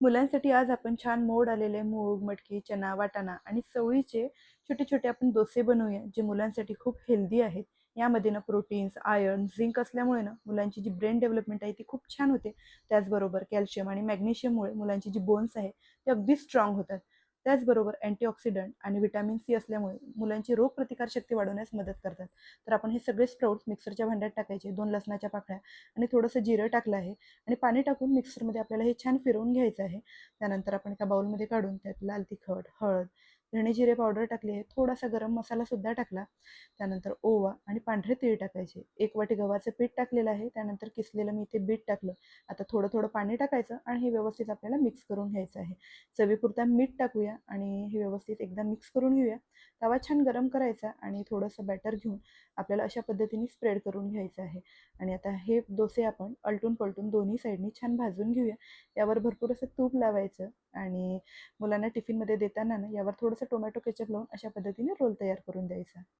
मुलांसाठी आज आपण छान मोड आलेले मूग, मटकी, चना, वाटाणा आणि चवळीचे छोटे-छोटे आपण डोसे बनवूया, जे मुलांसाठी खूप हेल्दी आहेत. यामध्ये ना प्रोटीन्स, आयर्न, झिंक असल्यामुळे ना मुलांची जी ब्रेन डेव्हलपमेंट आहे ती खूप छान होते. त्याचबरोबर कॅल्शियम आणि मॅग्नेशियममुळे मुलांची जी बोन्स आहे ते अगदी स्ट्राँग होतात. त्याचबरोबर अँटीऑक्सिडंट आणि व्हिटॅमिन सी असल्यामुळे मुलांची रोगप्रतिकारशक्ती वाढवण्यास मदत करतात. तर आपण हे सगळे स्प्राउट्स मिक्सरच्या भांड्यात टाकायचे, दोन लसणाच्या पाकळ्या आणि थोडंसं जिरं टाकलं आहे आणि पाणी टाकून मिक्सरमध्ये आपल्याला हे छान फिरवून घ्यायचं आहे. त्यानंतर आपण एका बाउलमध्ये काढून त्यात लाल तिखट, हळद, धणे जिरे पावडर टाकली आहे. थोडासा गरम मसालासुद्धा टाकला. त्यानंतर ओवा आणि पांढरे तीळ टाकायचे. एक वाटी गव्हाचं पीठ टाकलेलं आहे. त्यानंतर किसलेलं मी इथे बीट टाकलं. आता थोडं-थोडं पाणी टाकायचं आणि हे व्यवस्थित आपल्याला मिक्स करून घ्यायचं आहे. चवीपुरता मीठ टाकूया आणि हे व्यवस्थित एकदा मिक्स करून घेऊया. तवा छान गरम करायचा आणि थोडंसं बॅटर घेऊन आपल्याला अशा पद्धतीने स्प्रेड करून घ्यायचं आहे आणि आता हे डोसे आपण अलटून-पलटून दोन्ही साईडनी छान भाजून घेऊया. यावर भरपूर असं तूप लावायचं आणि मुलांना टिफिनमध्ये देताना ना यावर थोडंसं थोडंसं टोमॅटो केचप लावून अशा पद्धतीने रोल तयार करून द्यायचा.